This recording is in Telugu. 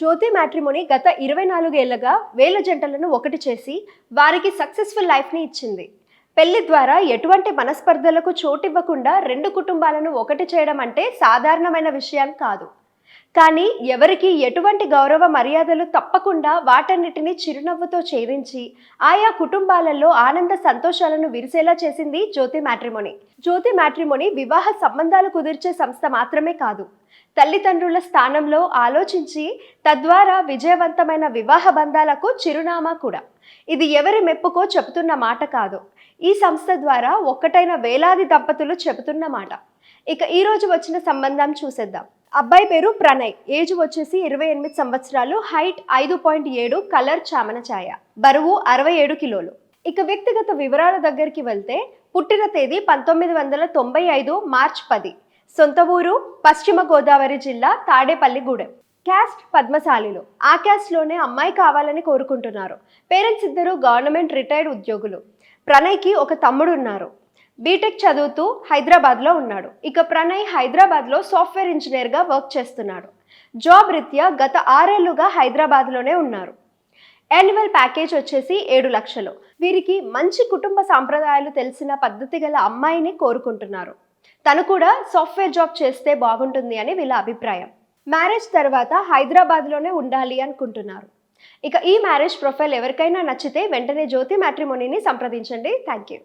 జ్యోతి మ్యాట్రిమోని గత ఇరవై నాలుగేళ్ళుగా వేల జంటలను ఒకటి చేసి వారికి సక్సెస్ఫుల్ లైఫ్ని ఇచ్చింది. పెళ్ళి ద్వారా ఎటువంటి మనస్పర్ధలకు చోటివ్వకుండా రెండు కుటుంబాలను ఒకటి చేయడం అంటే సాధారణమైన విషయం కాదు. కానీ ఎవరికి ఎటువంటి గౌరవ మర్యాదలు తప్పకుండా వాటన్నిటిని చిరునవ్వుతో చేరించి ఆయా కుటుంబాలలో ఆనంద సంతోషాలను విరిసేలా చేసింది జ్యోతి మ్యాట్రిమోని. జ్యోతి మ్యాట్రిమోని వివాహ సంబంధాలు కుదిర్చే సంస్థ మాత్రమే కాదు. తల్లిదండ్రుల స్థానంలో ఆలోచించి తద్వారా విజయవంతమైన వివాహ బంధాలకు చిరునామా కూడా. ఇది ఎవరి మెప్పుకో చెబుతున్న మాట కాదు. ఈ సంస్థ ద్వారా ఒక్కటైన వేలాది దంపతులు చెబుతున్న మాట. ఇక ఈరోజు వచ్చిన సంబంధం చూసేద్దాం. అబ్బాయి పేరు ప్రణయ్. ఏజ్ వచ్చేసి ఇరవై ఎనిమిది సంవత్సరాలు. హైట్ ఐదు పాయింట్ ఏడు కలర్ చామన ఛాయ. బరువు అరవై ఏడు కిలోలు. ఇక వ్యక్తిగత వివరాల దగ్గరికి వెళ్తే పుట్టిన తేదీ పంతొమ్మిది వందల తొంభై ఐదు మార్చ్ పది. సొంత ఊరు పశ్చిమ గోదావరి జిల్లా తాడేపల్లిగూడెం క్యాస్ట్ పద్మశాలిలో. ఆ క్యాస్ట్లోనే అమ్మాయి కావాలని కోరుకుంటున్నారు. పేరెంట్స్ ఇద్దరు గవర్నమెంట్ రిటైర్డ్ ఉద్యోగులు. ప్రణయ్కి ఒక తమ్ముడు ఉన్నారు బీటెక్ చదువుతూ హైదరాబాద్లో ఉన్నాడు. ఇక ప్రణయ్ హైదరాబాద్లో సాఫ్ట్వేర్ ఇంజనీర్గా వర్క్ చేస్తున్నాడు. జాబ్ రీత్యా గత ఆరేళ్ళుగా హైదరాబాద్లోనే ఉన్నారు. యాన్యువల్ ప్యాకేజ్ వచ్చేసి ఏడు లక్షలు. వీరికి మంచి కుటుంబ సాంప్రదాయాలు తెలిసిన పద్ధతి గల అమ్మాయిని కోరుకుంటున్నారు. తను కూడా సాఫ్ట్వేర్ జాబ్ చేస్తే బాగుంటుంది అని వీళ్ళ అభిప్రాయం. మ్యారేజ్ తర్వాత హైదరాబాద్లోనే ఉండాలి అనుకుంటున్నారు. ఇక ఈ మ్యారేజ్ ప్రొఫైల్ ఎవరికైనా నచ్చితే వెంటనే జ్యోతి మ్యాట్రిమోనీని సంప్రదించండి. Thank you.